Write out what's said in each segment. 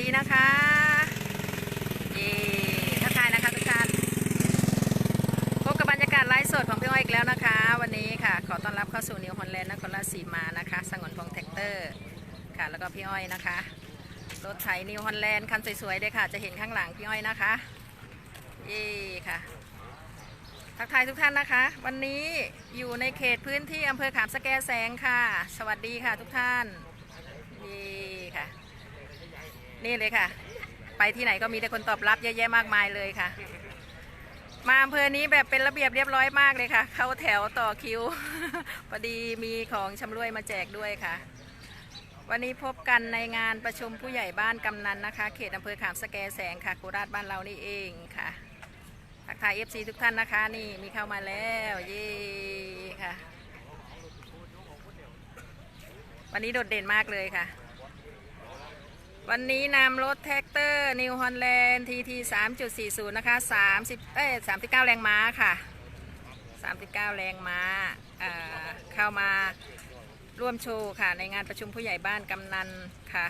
ดีนะคะเย่ทักทายนะคะทุกท่านพบกับบรรยากาศไลฟ์สดของพี่อ้อยอีกแล้วนะคะ วันนี้ค่ะ ขอต้อนรับเข้าสู่นิวฮอลแลนด์นครราชสีมานะคะสงวนพงแท็กเตอร์ค่ะ แล้วก็พี่อ้อยนะคะรถไถนิวฮอลแลนด์คันสวยๆเลยค่ะ จะเห็นข้างหลังพี่อ้อยนะคะเย่ค่ะ ทักทายทุกท่านนะคะ วันนี้อยู่ในเขตพื้นที่อำเภอขามสแกแสงค่ะ สวัสดีค่ะทุกท่านเย่ค่ะ นี่เลยค่ะ ไปที่ไหนก็มีแต่คนตอบรับเยอะแยะมากมายเลยค่ะ มาอำเภอนี้แบบเป็นระเบียบเรียบร้อยมากเลยค่ะ เข้าแถวต่อคิวพอดีมีของชำร่วยมาแจกด้วยค่ะ วันนี้พบกันในงานประชุมผู้ใหญ่บ้านกำนันนะคะ เขตอำเภอขามสแกแสงค่ะโคราชบ้านเรานี่เองค่ะทักทาย FC ทุกท่านนะคะ นี่มีเข้ามาแล้วเย่ค่ะ วันนี้โดดเด่นมากเลยค่ะ วันนี้นำรถแท็กเตอร์นิวฮอลแลนด์ทีที3.40นย์นะคะ30เอ้ย39แรงม้าค่ะ39แรงม้าเอ่อเข้ามาร่วมโชว์ค่ะ ในงานประชุมผู้ใหญ่บ้านกำนันค่ะ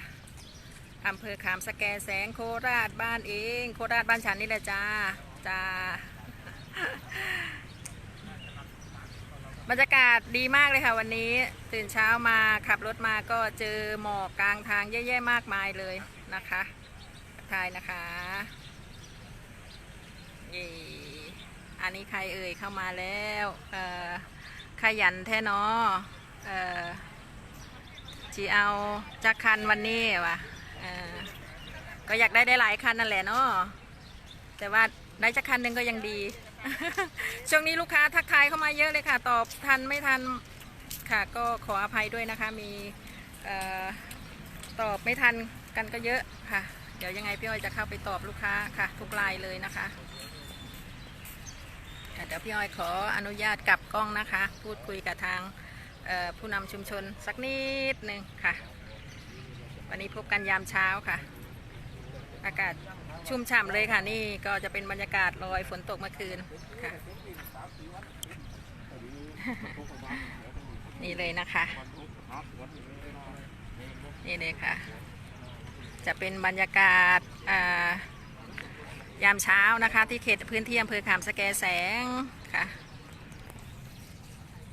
อำเภอขามสแกแสงโคราชบ้านเอง โคราชบ้านฉันนี่แหละจ้าจ้า บรรยากาศดีมากเลยค่ะวันนี้ตื่นเช้ามาขับรถมาก็เจอหมอกกลางทางแย่ๆมากมายเลยนะคะทายนะคะเย่อันนี้ใครเอ่ยเข้ามาแล้วเออขยันแท้เนอเออจีเอาจักคันวันนี้วะเออก็อยากได้ได้หลายคันนั่นแหละเนาะแต่ว่าได้จักคันหนึ่งก็ยังดี ช่วงนี้ลูกค้าทักทายเข้ามาเยอะเลยค่ะ ตอบทันไม่ทันค่ะก็ขออภัยด้วยนะคะ มีออตอบไม่ทันกันก็เยอะค่ะ เดี๋ยวยังไงพี่อ้อยจะเข้าไปตอบลูกค้าค่ะ ทุกไลน์เลยนะคะเดี๋ยวพี่อ้อยขออนุญาตกลับกล้องนะคะ พูดคุยกับทางผู้นำชุมชนสักนิดหนึ่งค่ะ วันนี้พบกันยามเช้าค่ะ อากาศชุ่มฉ่ำเลยค่ะ นี่ก็จะเป็นบรรยากาศลอยฝนตกเมื่อคืนค่ะ นี่เลยนะคะ นี่เลยค่ะ จะเป็นบรรยากาศยามเช้านะคะ ที่เขตพื้นที่อำเภอขามสแกแสงค่ะ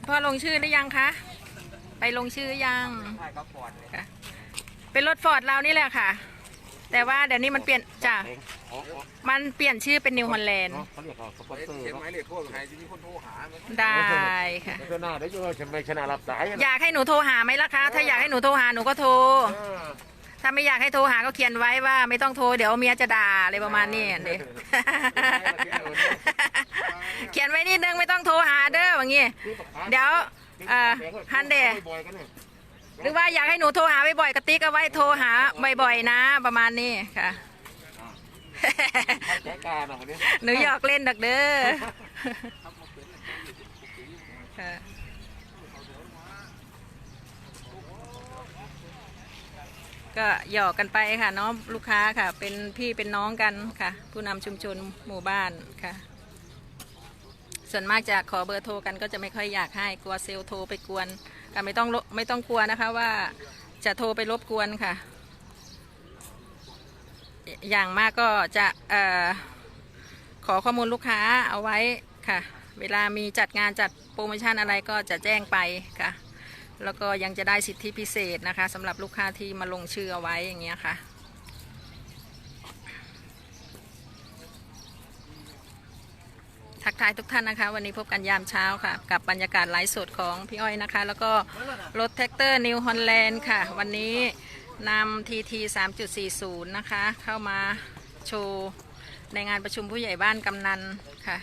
พ่อลงชื่อหรือยังคะไปลงชื่อยัง เป็นรถฟอร์ดเรานี่แหละค่ะ แต่ว่าเดี๋ยวนี้มันเปลี่ยนจ้ะมันเปลี่ยนชื่อเป็นนิวฮอลแลนด์เขาเรียกว่าสปอนเซอร์เขียนเนาะหมายเลขโทรใครจะมีคนโทรหาได้ค่ะแล้วก็หน้าได้ยังไงชนะรับสายอยากให้หนูโทรหาไหมล่ะคะ ถ้าอยากให้หนูโทรหาหนูก็โทรถ้าไม่อยากให้โทรหาก็เขียนไว้ว่าไม่ต้องโทรเดี๋ยวเมียจะด่าอะไรประมาณนี้เด็เขียนไว้นิดนึงไม่ต้องโทรหาเด้ออย่างงี้เดี๋ยวฮันเดยๆกันเนี่ย หรือว่าอยากให้หนูโทรหาบ่อยๆกระติกเอาไว้โทรหาบ่อยๆนะ ประมาณนี้ค่ะใช้การอะวันนี้หนูหยอกเล่นดักเด้อค่ะก็หยอกกันไปค่ะเน้องลูกค้าค่ะ เป็นพี่เป็นน้องกันค่ะ ผู้นำชุมชนหมู่บ้านค่ะ ส่วนมากจะขอเบอร์โทรกันก็จะไม่ค่อยอยากให้กลัวเซลล์โทรไปกวนก็ ไม่ต้องไม่ต้องกลัวนะคะว่าจะโทรไปรบกวนค่ะ อย่างมากก็จะออขอข้อมูลลูกค้าเอาไว้ค่ะ เวลามีจัดงานจัดโปรโมชั่นอะไรก็จะแจ้งไปค่ะ แล้วก็ยังจะได้สิทธิพิเศษนะคะสำหรับลูกค้าที่มาลงชื่อเอาไว้อย่างเงี้ยค่ะ ทักทายทุกท่านนะคะ วันนี้พบกันยามเช้าค่ะ กับบรรยากาศไลฟ์สดของพี่อ้อยนะคะ แล้วก็รถแท็กเตอร์นิวฮอลแลนด์ค่ะ วันนี้นำ TT 3.40 นะคะ เข้ามาโชว์ในงานประชุมผู้ใหญ่บ้านกำนันค่ะ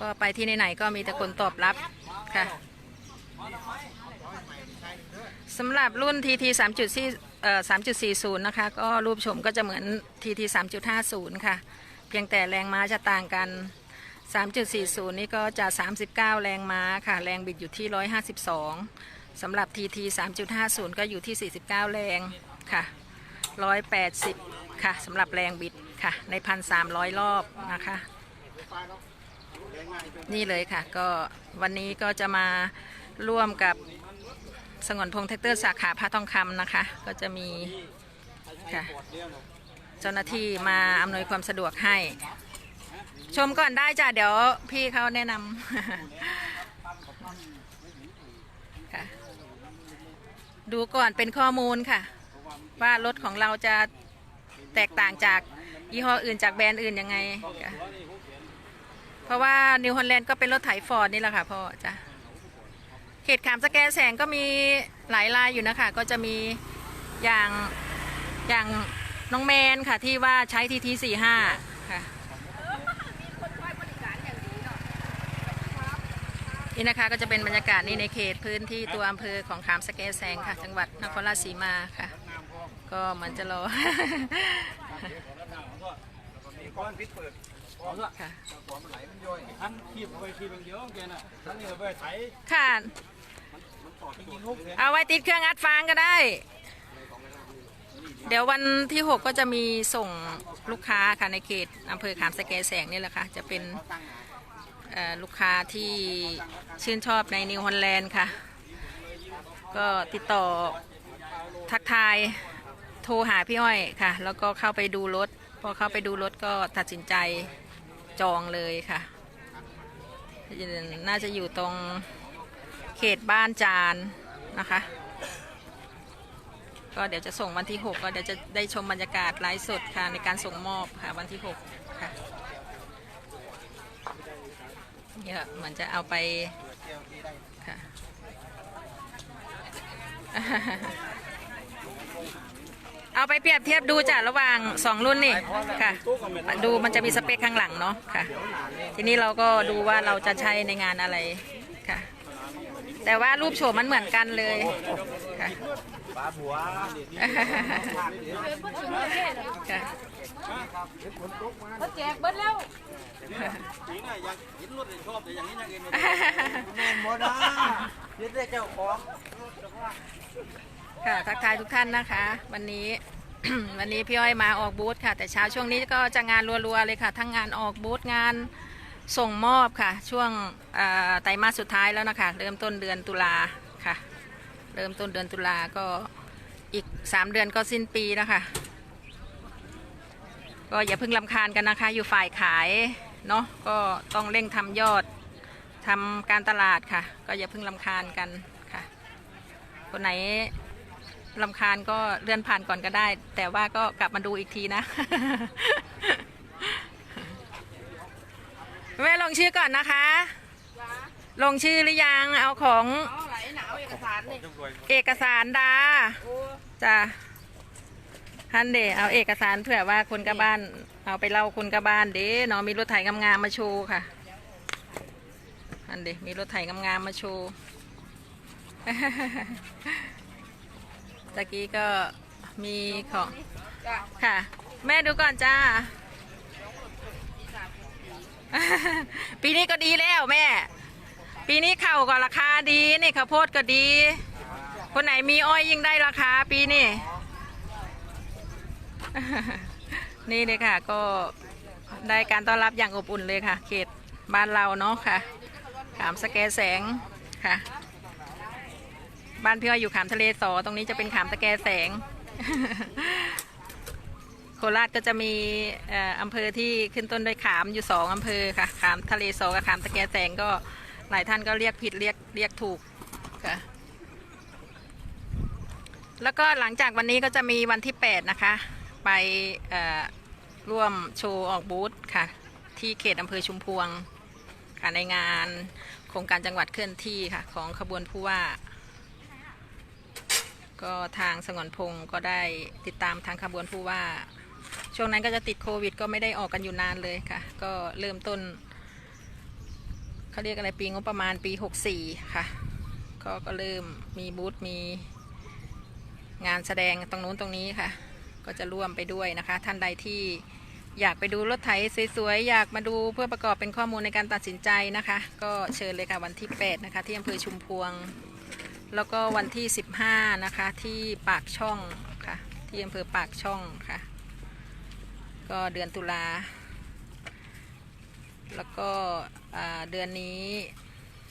ก็ไปที่ไหนๆก็มีแต่คนตอบรับค่ะสำหรับรุ่น TT 3.4เอ่อ3.40นะคะ ก็รูปโฉมก็จะเหมือน TT 3.50 ค่ะ เพียงแต่แรงม้าจะต่างกัน 3.40 นี่ก็จะ39 แรงม้าค่ะ แรงบิดอยู่ที่ 152สำหรับ TT 3.50 ก็อยู่ที่ 49 แรงค่ะ 180 ค่ะสำหรับแรงบิดค่ะ ในพันสามร้อยรอบนะคะ นี่เลยค่ะ ก็วันนี้ก็จะมาร่วมกับสงวนพงแท็กเตอร์สาขาพระทองคำนะคะ ก็จะมีค่ะเจ้าหน้าที่มาอำนวยความสะดวกให้ ชมก่อนได้จ้ะเดี๋ยวพี่เขาแนะนำค่ะ ดูก่อนเป็นข้อมูลค่ะ ว่ารถของเราจะแตกต่างจากยี่ห้ออื่นจากแบรนด์อื่นยังไงค่ะเพราะว่านิวฮอลแลนด์ก็เป็นรถไถฟอร์ดนี่แหละค่ะพ่อจ้ะเขตขามสแกแสงก็มีหลายลายอยู่นะคะ ก็จะมีอย่างอย่างน้องแมนค่ะที่ว่าใช้ทีทีสี่ห้าค่ะ นี่นะคะก็จะเป็นบรรยากาศนี่ในเขตพื้นที่ตัวอำเภอของขามสแกแสงค่ะ จังหวัดนครราชสีมาค่ะ ก็เหมือนจะรอก้อนพิษเปิดค่ะก้อนมันไหลมันย่อยทั้งขีบเอาไปขีบอย่างเดียวแกน่ะทั้งนี้เอาไปไถค่ะจริงๆลูกเนี่ยเอาไว้ติดเครื่องอัดฟางก็ได้ เดี๋ยววันที่ 6 ก็จะมีส่งลูกค้าค่ะในเขตอำเภอขามสแกแสงนี่แหละค่ะ จะเป็นเอ่อ ลูกค้าที่ชื่นชอบในนิวฮอลแลนด์ค่ะ ก็ติดต่อทักทายโทรหาพี่อ้อยค่ะ แล้วก็เข้าไปดูรถ พอเข้าไปดูรถก็ตัดสินใจจองเลยค่ะ น่าจะอยู่ตรงเขตบ้านจานนะคะ ก็เดี๋ยวจะส่งวันที่ 6 ก็เดี๋ยวจะได้ชมบรรยากาศไลฟ์สดค่ะในการส่งมอบค่ะวันที่ 6 ค่ะ เนี่ยเหมือนจะเอาไปค่ะเอาไปเปรียบเทียบดูจ้ะระหว่างสองรุ่นนี่ค่ะ ดูมันจะมีสเปคข้างหลังเนาะค่ะ ทีนี้เราก็ดูว่าเราจะใช้ในงานอะไรค่ะ แต่ว่ารูปโฉมมันเหมือนกันเลยค่ะ ปลาบัวค่ะจริงน่ะอยากเห็นรถเลยชอบแต่อย่างนี้อย่างอื่นไม่ได้แม่นบ่ได้ยึดได้เจ้าของค่ะทักทายทุกท่านนะคะ วันนี้วันนี้พี่อ้อยมาออกบูธค่ะ แต่เช้าช่วงนี้ก็จะงานรัวๆเลยค่ะ ทั้งงานออกบูธงานส่งมอบค่ะ ช่วงเอ่อไตรมาสสุดท้ายแล้วนะคะ เริ่มต้นเดือนตุลาค่ะ เริ่มต้นเดือนตุลาก็อีก 3 เดือนก็สิ้นปีแล้วค่ะ ก็อย่าเพิ่งลำคาญกันนะคะ อยู่ฝ่ายขายเนาะก็ต้องเร่งทำยอดทำการตลาดค่ะ ก็อย่าเพิ่งลำคาญกันค่ะ คนไหนลำคาญก็เลื่อนผ่านก่อนก็ได้ แต่ว่าก็กลับมาดูอีกทีนะแม่ลงชื่อก่อนนะคะ ลงชื่อหรือยังเอาของ เอกสารดาจ้ะ ฮันเดเอาเอกสารเผื่อว่าคนกบบ้าน เอาไปเล่าคนกบบ้านเด้เนาะมีรถไถงามๆมาโชว์ค่ะฮันเดมีรถไถงามๆมาโชว์ตะกี้ก็มีของค่ะ แม่ดูก่อนจ้า ปีนี้ก็ดีแล้วแม่ ปีนี้เข้าก็ราคาดีนี่ข้าวโพดก็ดี คนไหนมีอ้อยยิ่งได้ราคาปีนี้ นี่เลยค่ะ ก็ได้การต้อนรับอย่างอบอุ่นเลยค่ะ เขตบ้านเราเนาะค่ะ ขามสแกแสงค่ะ บ้านพี่อ้อยอยู่ขามทะเลสอ ตรงนี้จะเป็นขามตะแกแสง โคราชก็จะมีเอ่ออำเภอที่ขึ้นต้นด้วยขามอยู่สองอำเภอค่ะ ขามทะเลสอกับขามตะแกแสงก็หลายท่านก็เรียกผิดเรียกเรียกถูกค่ะแล้วก็หลังจากวันนี้ก็จะมีวันที่ 8 นะคะ ไปร่วมโชว์ออกบูธค่ะ ที่เขตอำเภอชุมพวงค่ะในงานโครงการจังหวัดเคลื่อนที่ค่ะ ของขบวนผู้ว่า ก็ทางสงวนพงศ์ก็ได้ติดตามทางขบวนผู้ว่า ช่วงนั้นก็จะติดโควิด ก็ไม่ได้ออกกันอยู่นานเลยค่ะ ก็เริ่มต้นเขาเรียกอะไรปีงบประมาณปี 64 ค่ะก็ก็เริ่มมีบูธมีงานแสดงตรงนู้นตรงนี้ค่ะ ก็จะร่วมไปด้วยนะคะ ท่านใดที่อยากไปดูรถไถสวยๆ อยากมาดูเพื่อประกอบเป็นข้อมูลในการตัดสินใจนะคะ ก็เชิญเลยค่ะวันที่ 8 นะคะ ที่อำเภอชุมพวง แล้วก็วันที่ 15 นะคะ ที่ปากช่องค่ะ ที่อำเภอปากช่องค่ะ ก็เดือนตุลา แล้วก็เดือนนี้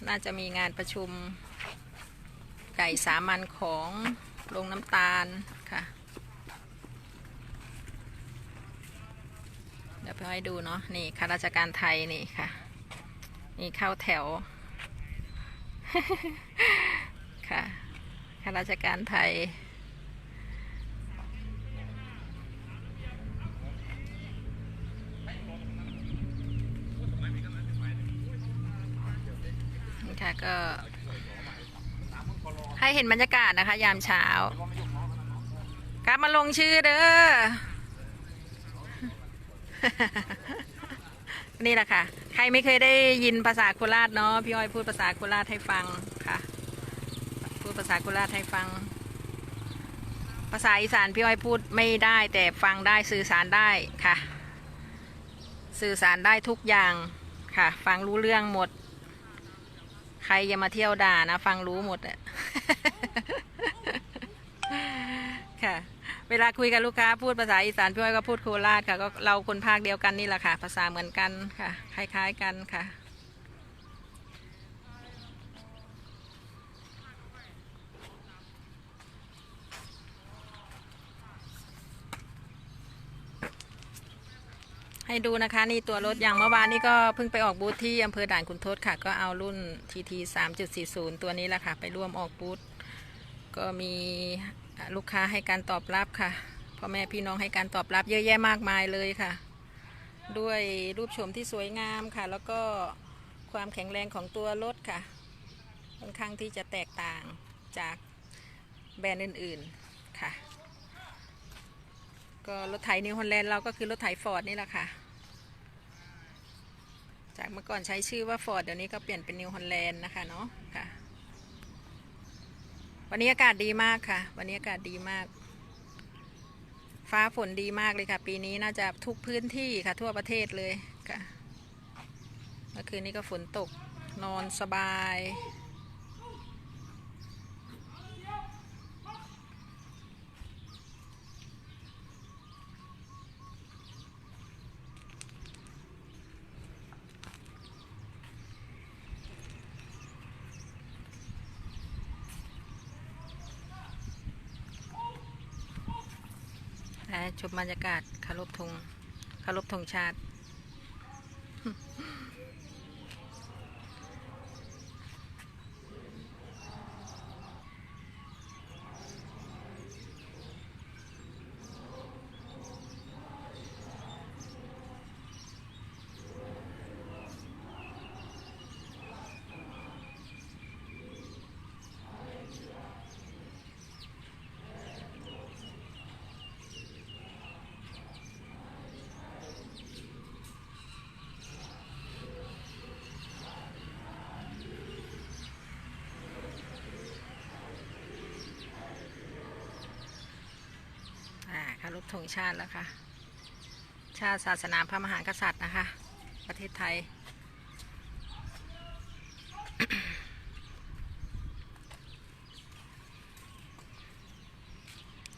น่าจะมีงานประชุมไก่สามัญของโรงน้ำตาลค่ะ เดี๋ยวพี่อ้อยดูเนาะนี่ข้าราชการไทยนี่ค่ะ นี่เข้าแถวค่ะข้าราชการไทยนี่ค่ะก็ให้เห็นบรรยากาศนะคะ ยามเช้า กลับมาลงชื่อเด้อ นี่แหละค่ะ ใครไม่เคยได้ยินภาษาโคราชเนาะพี่อ้อยพูดภาษาโคราชให้ฟังค่ะ พูดภาษาโคราชให้ฟัง ภาษาอีสานพี่อ้อยพูดไม่ได้แต่ฟังได้สื่อสารได้ค่ะ สื่อสารได้ทุกอย่างค่ะ ฟังรู้เรื่องหมด ใครอย่ามาเที่ยวด่านะ ฟังรู้หมดอะค่ะ เวลาคุยกับลูกค้าพูดภาษาอีสานพี่อ้อยก็พูดโคราชค่ะก็เราคนภาคเดียวกันนี่แหละค่ะ ภาษาเหมือนกันค่ะ คล้าย ๆกันค่ะให้ดูนะคะนี่ตัวรถอย่างเมื่อวานนี้ก็เพิ่งไปออกบูธที่อำเภอด่านขุนทดค่ะ ก็เอารุ่น TT 3.40 ตัวนี้แหละค่ะ ไปร่วมออกบูธก็มี ลูกค้าให้การตอบรับค่ะพ่อแม่พี่น้องให้การตอบรับเยอะแยะมากมายเลยค่ะ ด้วยรูปชมที่สวยงามค่ะ แล้วก็ความแข็งแรงของตัวรถค่ะค่อนข้างที่จะแตกต่างจากแบรนด์อื่นๆค่ะ ก็รถไถนิวฮอลแลนด์เราก็คือรถไถฟอร์ดนี่แหละค่ะ จากเมื่อก่อนใช้ชื่อว่าฟอร์ดเดี๋ยวนี้ก็เปลี่ยนเป็นนิวฮอลแลนด์นะคะเนาะ วันนี้อากาศดีมากค่ะ วันนี้อากาศดีมาก ฟ้าฝนดีมากเลยค่ะ ปีนี้น่าจะทุกพื้นที่ค่ะ ทั่วประเทศเลยค่ะ เมื่อคืนนี้ก็ฝนตกนอนสบาย และ ชมบรรยากาศคารบธงคารบธงชาติ รบธงชาติแล้วค่ะ ชาติศาสนาพระมหากษัตริย์นะคะ ประเทศไทย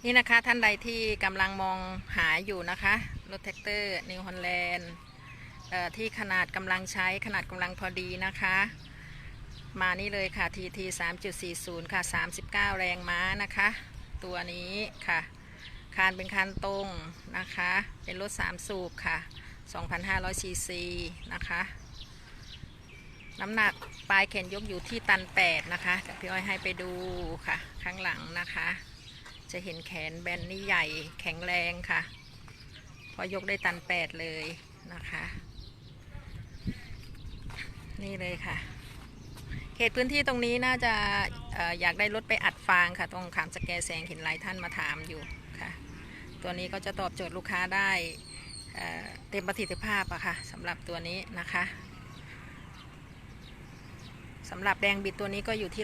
นี่นะคะท่านใดที่กำลังมองหาอยู่นะคะ รถแท็กเตอร์นิวฮอลแลนด์ที่ขนาดกำลังใช้ขนาดกำลังพอดีนะคะมานี่เลยค่ะ TT 3.40 ค่ะ 39 แรงม้านะคะ ตัวนี้ค่ะ คานเป็นคานตรงนะคะ เป็นรถ 3 สูบค่ะ 2,500ซีซีนะคะ น้ำหนักปลายแขนยกอยู่ที่ตัน 8 นะคะเดี๋ยวพี่อ้อยให้ไปดูค่ะ ข้างหลังนะคะ จะเห็นแขนแบนนี่ใหญ่แข็งแรงค่ะ พอยกได้ตัน 8 เลยนะคะ นี่เลยค่ะเขตพื้นที่ตรงนี้น่าจะอออยากได้รถไปอัดฟางค่ะ ตรงขามสแกแสงเห็นหลายท่านมาถามอยู่ ตัวนี้ก็จะตอบโจทย์ลูกค้าได้เต็มประสิทธิภาพอะค่ะสำหรับตัวนี้นะคะสำหรับแรงบิดตัวนี้ก็อยู่ที่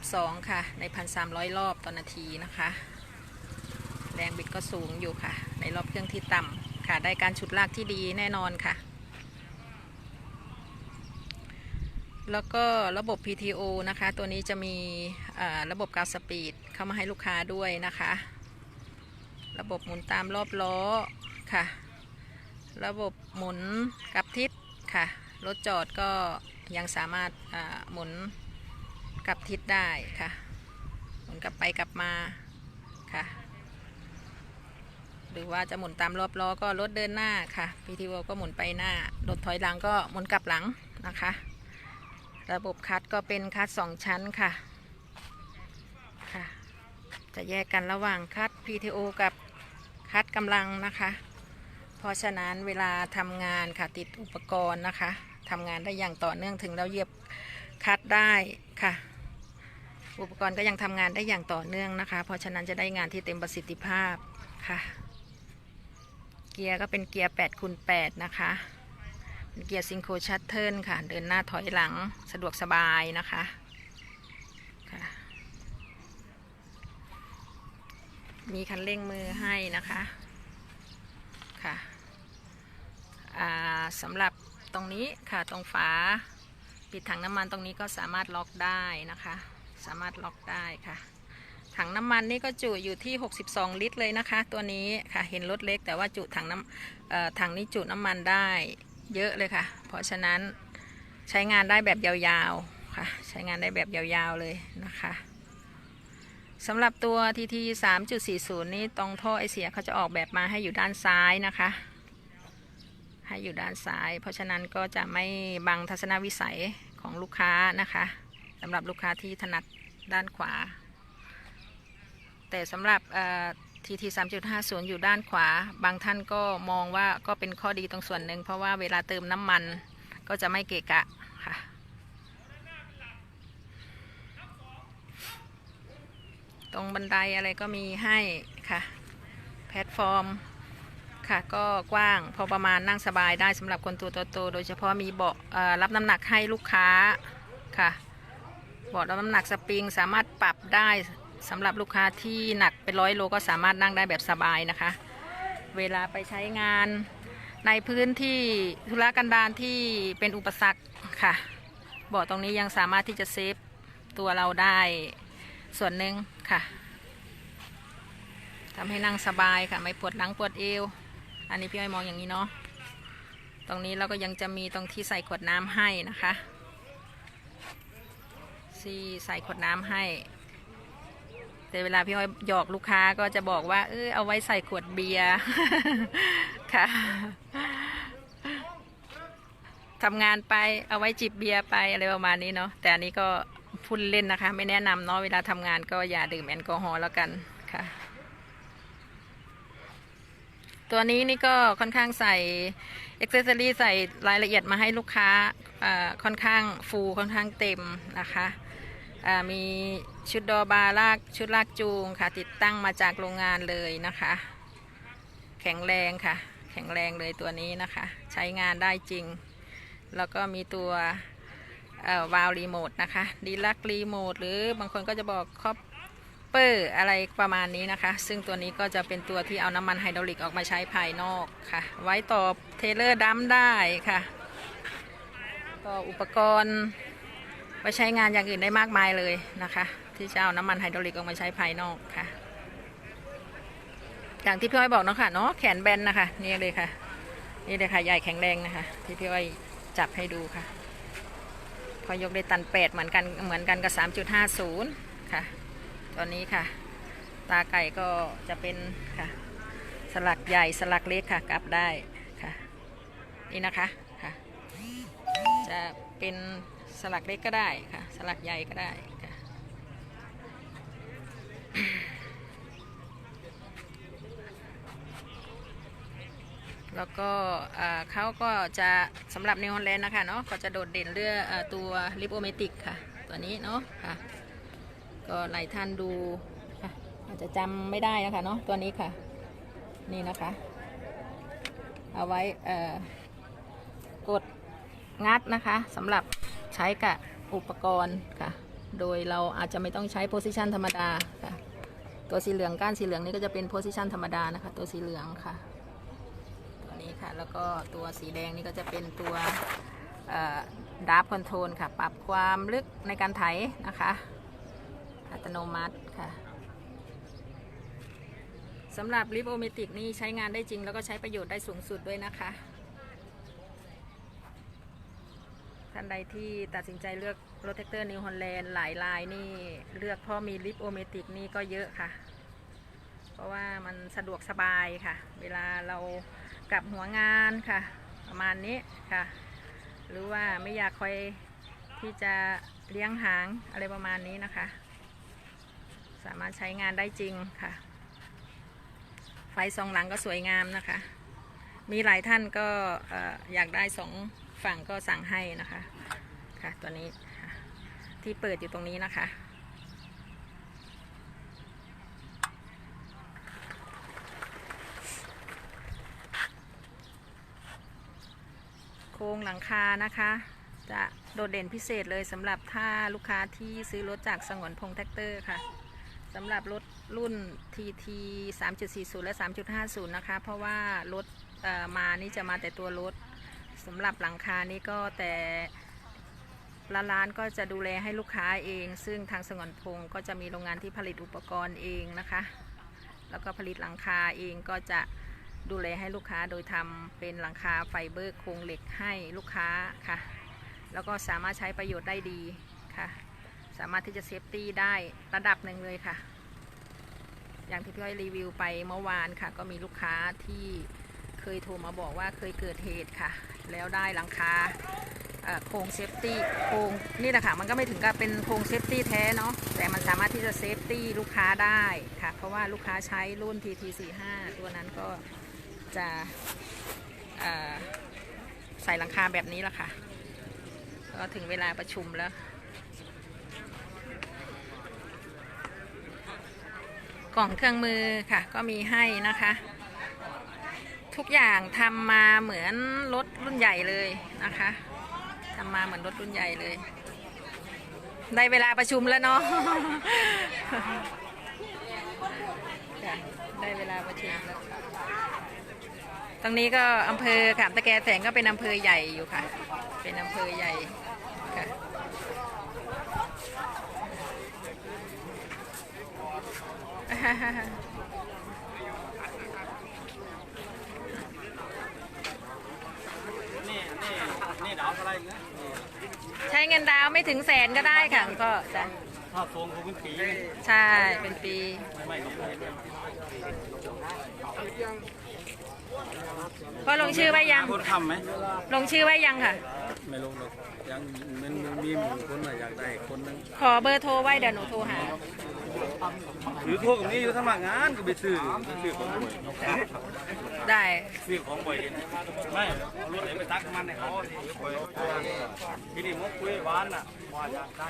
152 ค่ะ ใน 1,300 รอบต่อนาทีนะคะแรงบิดก็สูงอยู่ค่ะ ในรอบเครื่องที่ต่ำค่ะ ได้การฉุดลากที่ดีแน่นอนค่ะ แล้วก็ระบบ PTO นะคะ ตัวนี้จะมีเอ่อระบบกาวสปีดเข้ามาให้ลูกค้าด้วยนะคะ ระบบหมุนตามรอบล้อค่ะ ระบบหมุนกลับทิศค่ะ รถจอดก็ยังสามารถหมุนกลับทิศได้ค่ะ หมุนกลับไปกลับมาค่ะ หรือว่าจะหมุนตามรอบล้อก็รถเดินหน้าค่ะ PTO ก็หมุนไปหน้า รถถอยหลังก็หมุนกลับหลังนะคะ ระบบคัดก็เป็นคัดสองชั้นค่ะค่ะ จะแยกกันระหว่างคัด PTO กับ คัดกำลังนะคะ เพราะฉะนั้นเวลาทำงานค่ะติดอุปกรณ์นะคะทำงานได้อย่างต่อเนื่องถึงเราเหยียบคัดได้ค่ะ อุปกรณ์ก็ยังทำงานได้อย่างต่อเนื่องนะคะ เพราะฉะนั้นจะได้งานที่เต็มประสิทธิภาพค่ะ เกียร์ก็เป็นเกียร์8คูณ8นะคะเป็นเกียร์ซิงโครชัตเทิลค่ะ เดินหน้าถอยหลังสะดวกสบายนะคะ มีคันเร่งมือให้นะคะค่ะสำหรับตรงนี้ค่ะตรงฝาปิดถังน้ำมันตรงนี้ก็สามารถล็อกได้นะคะ สามารถล็อกได้ค่ะ ถังน้ำมันนี่ก็จุอยู่ที่ 62 ลิตรเลยนะคะ ตัวนี้ค่ะเห็นรถเล็กแต่ว่าจุถังน้ำถังนี้จุน้ำมันได้เยอะเลยค่ะ เพราะฉะนั้นใช้งานได้แบบยาวๆค่ะ ใช้งานได้แบบยาวๆเลยนะคะ สำหรับตัว TT 3.40 นี่ตรงท่อไอเสียเขาจะออกแบบมาให้อยู่ด้านซ้ายนะคะ ให้อยู่ด้านซ้าย เพราะฉะนั้นก็จะไม่บังทัศนวิสัยของลูกค้านะคะสำหรับลูกค้าที่ถนัดด้านขวา แต่สำหรับทีทีสามจุดห้าศูนย์อยู่ด้านขวา บางท่านก็มองว่าก็เป็นข้อดีตรงส่วนหนึ่งเพราะว่าเวลาเติมน้ำมันก็จะไม่เกะกะค่ะ ตรงบันไดอะไรก็มีให้ค่ะ แพลตฟอร์มค่ะก็กว้างพอประมาณนั่งสบายได้สำหรับคนตัวโตๆโดยเฉพาะมีเบาะรับน้ำหนักให้ลูกค้าค่ะเบาะรับน้ำหนักสปริงสามารถปรับได้สำหรับลูกค้าที่หนักเป็นร้อยโลก็สามารถนั่งได้แบบสบายนะคะ เวลาไปใช้งานในพื้นที่ธุรกันดารที่เป็นอุปสรรคค่ะเบาะตรงนี้ยังสามารถที่จะเซฟตัวเราได้ส่วนหนึ่ง ค่ะทำให้นั่งสบายค่ะ ไม่ปวดหลังปวดเอว อันนี้พี่อ้อยมองอย่างนี้เนาะตรงนี้เราก็ยังจะมีตรงที่ใส่ขวดน้ำให้นะคะที่ใส่ขวดน้ำให้ แต่เวลาพี่อ้อยหยอกลูกค้าก็จะบอกว่า เออเอาไว้ใส่ขวดเบียร์ค่ะทำงานไปเอาไว้จิบเบียร์ไปอะไรประมาณนี้เนาะแต่อันนี้ก็ พูดเล่นนะคะ ไม่แนะนำเนาะเวลาทำงานก็อย่าดื่มแอลกอฮอล์แล้วกันค่ะ ตัวนี้นี่ก็ค่อนข้างใส่อ็อกเซสซอรี่ใส่รายละเอียดมาให้ลูกค้าค่อนข้างฟูค่อนข้างเต็มนะคะมีชุดดอบาร์ลากชุดลากจูงค่ะ ติดตั้งมาจากโรงงานเลยนะคะ แข็งแรงค่ะ แข็งแรงเลยตัวนี้นะคะ ใช้งานได้จริง แล้วก็มีตัว วาล์วรีโมทนะคะดีลักรีโมทหรือบางคนก็จะบอกคอบเปอร์อะไรประมาณนี้นะคะ ซึ่งตัวนี้ก็จะเป็นตัวที่เอาน้ำมันไฮดรอลิกออกมาใช้ภายนอกค่ะ ไว้ต่อเทเลอร์ดัมได้ค่ะต่ออุปกรณ์ไปใช้งานอย่างอื่นได้มากมายเลยนะคะ ที่จะเอาน้ำมันไฮดรอลิกออกมาใช้ภายนอกค่ะ อย่างที่พี่อ้อยบอกเนาะค่ะเนาะแขนแบนนะคะนี่เลยค่ะ นี่เลยค่ะใหญ่แข็งแรงนะคะ ที่พี่อ้อยจับให้ดูค่ะ พอยกได้ตันแปดเหมือนกันเหมือนกันกับสามจุดห้าศูนย์ค่ะตัวนี้ค่ะ ตาไก่ก็จะเป็นค่ะ สลักใหญ่สลักเล็กค่ะ กลับได้ค่ะ นี่นะคะค่ะ จะเป็นสลักเล็กก็ได้ค่ะ สลักใหญ่ก็ได้ค่ะ แล้วก็เขาก็จะสำหรับนิวฮอลแลนด์นะคะเนาะก็จะโดดเด่นเรื่องตัวลิปโอเมติกค่ะ ตัวนี้เนาะค่ะ ก็หลายท่านดูค่ะอาจจะจำไม่ได้นะคะเนาะตัวนี้ค่ะ นี่นะคะ เอาไว้กดงัดนะคะสำหรับใช้กับอุปกรณ์ค่ะ โดยเราอาจจะไม่ต้องใช้โพสิชันธรรมดาค่ะ ตัวสีเหลืองก้านสีเหลืองนี่ก็จะเป็นโพสิชันธรรมดานะคะ ตัวสีเหลืองค่ะ นี้ค่ะ แล้วก็ตัวสีแดงนี่ก็จะเป็นตัวดับคอนโทรลค่ะ ปรับความลึกในการไถนะคะ อัตโนมัติค่ะสำหรับลิฟโอเมติกนี่ใช้งานได้จริง แล้วก็ใช้ประโยชน์ได้สูงสุดด้วยนะคะท่านใดที่ตัดสินใจเลือกรถแท็กเตอร์นิวฮอลแลนด์หลายลายนี่เลือกเพราะมีลิฟโอเมติกนี่ก็เยอะค่ะ เพราะว่ามันสะดวกสบายค่ะ เวลาเรา กับหัวงานค่ะ ประมาณนี้ค่ะ หรือว่าไม่อยากคอยที่จะเลี้ยงหางอะไรประมาณนี้นะคะ สามารถใช้งานได้จริงค่ะ ไฟสองหลังก็สวยงามนะคะ มีหลายท่านก็เอ่อยากได้สองฝั่งก็สั่งให้นะคะค่ะตัวนี้ที่เปิดอยู่ตรงนี้นะคะ ครงหลังคานะคะ จะโดดเด่นพิเศษเลยสำหรับถ้าลูกค้าที่ซื้อรถจากสงวนพงแท็กเตอร์ค่ะสำหรับรถรุ่น TT 3.40 และ 3.50 นะคะ เพราะว่ารถเอ่อมานี่จะมาแต่ตัวรถสำหรับหลังคานี้ก็แต่ละร้านก็จะดูแลให้ลูกค้าเอง ซึ่งทางสงวนพงก็จะมีโรงงานที่ผลิตอุปกรณ์เองนะคะ แล้วก็ผลิตหลังคาเองก็จะ ดูแลให้ลูกค้าโดยทำเป็นหลังคาไฟเบอร์โครงเหล็กให้ลูกค้าค่ะ แล้วก็สามารถใช้ประโยชน์ได้ดีค่ะ สามารถที่จะเซฟตี้ได้ระดับหนึ่งเลยค่ะ อย่างที่พี่อ้อยรีวิวไปเมื่อวานค่ะ ก็มีลูกค้าที่เคยโทรมาบอกว่าเคยเกิดเหตุค่ะ แล้วได้หลังคาโครงเซฟตี้โครงนี่แหละค่ะมันก็ไม่ถึงกับเป็นโครงเซฟตี้แท้เนาะแต่มันสามารถที่จะเซฟตี้ลูกค้าได้ค่ะ เพราะว่าลูกค้าใช้รุ่น TT45 ตัวนั้นก็ จะใส่หลังคาแบบนี้ละค่ะ ก็ถึงเวลาประชุมแล้วกล่องเครื่องมือค่ะ ก็มีให้นะคะ ทุกอย่างทำมาเหมือนรถรุ่นใหญ่เลยนะคะทำมาเหมือนรถรุ่นใหญ่เลย ได้เวลาประชุมแล้วเนาะได้เวลาประชุมแล้ว ตรงนี้ก็อำเภอขามตะแกแสงก็เป็นอำเภอใหญ่อยู่ค่ะ เป็นอำเภอใหญ่ค่ะนี่นี่นี่ดาวอะไรเงี้ยใช้เงินดาวน์ไม่ถึงแสนก็ได้ค่ะก็จะถ้าทรงเขาเป็นปี ใช่ เป็นปีไม่ไม่ ไม่ไม่ก็ลงชื่อไว้ยัง คนทำไหมลงชื่อไว้ยังค่ะ ไม่ลงหรอกยังมันมีหมู่คนน่ะอยากได้คนนึงขอเบอร์โทรไว้เดี๋ยวหนูโทรหา หรือพวกนี้อยู่สมัครงานก็ไปซื้อไปซื้อของบ่อยได้ ซื้อของบ่อยไม่เอารถไหนไปตักมันให้เขาที่นี่มุกคุยหวานน่ะว่าอยากได้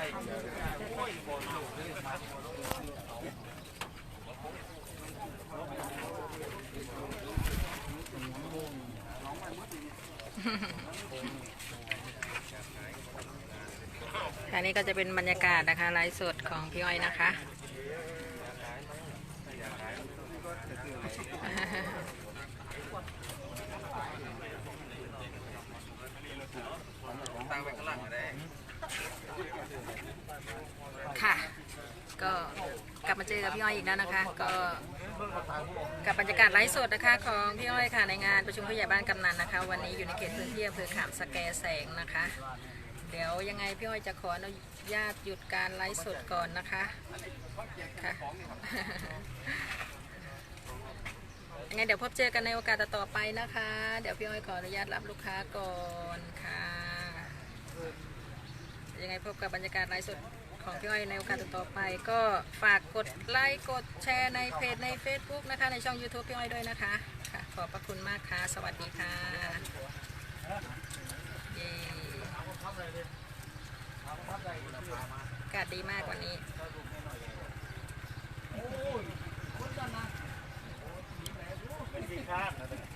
ค่ะนี่ก็จะเป็นบรรยากาศนะคะไลฟ์สดของพี่อ้อยนะคะ ค่ะ ก็กลับมาเจอกับพี่อ้อยอีกแล้วนะคะ ก็ กับบรรยากาศไลฟ์สดนะคะของพี่อ้อยค่ะในงานประชุมผู้ใหญ่บ้านกำนันนะคะ วันนี้อยู่ในเขตพื้นที่อำเภอขามสแกแสงนะคะ เดี๋ยวยังไงพี่อ้อยจะขออนุญาตหยุดการไลฟ์สดก่อนนะคะค่ะยังไงเดี๋ยวพบเจอกันในโอกาสต่อไปนะคะ เดี๋ยวพี่อ้อยขออนุญาตรับลูกค้าก่อนค่ะยังไงพบกับบรรยากาศไลฟ์สด ของพี่อ้อยในโอกาสต่อๆไป ก็ฝากกดไลค์กดแชร์ในเพจใน Facebook นะคะ ในช่อง YouTube พี่อ้อยด้วยนะคะค่ะขอบพระคุณมากค่ะ สวัสดีค่ะเย้อากาศดีมากวันนี้เป็นที่คาดนะ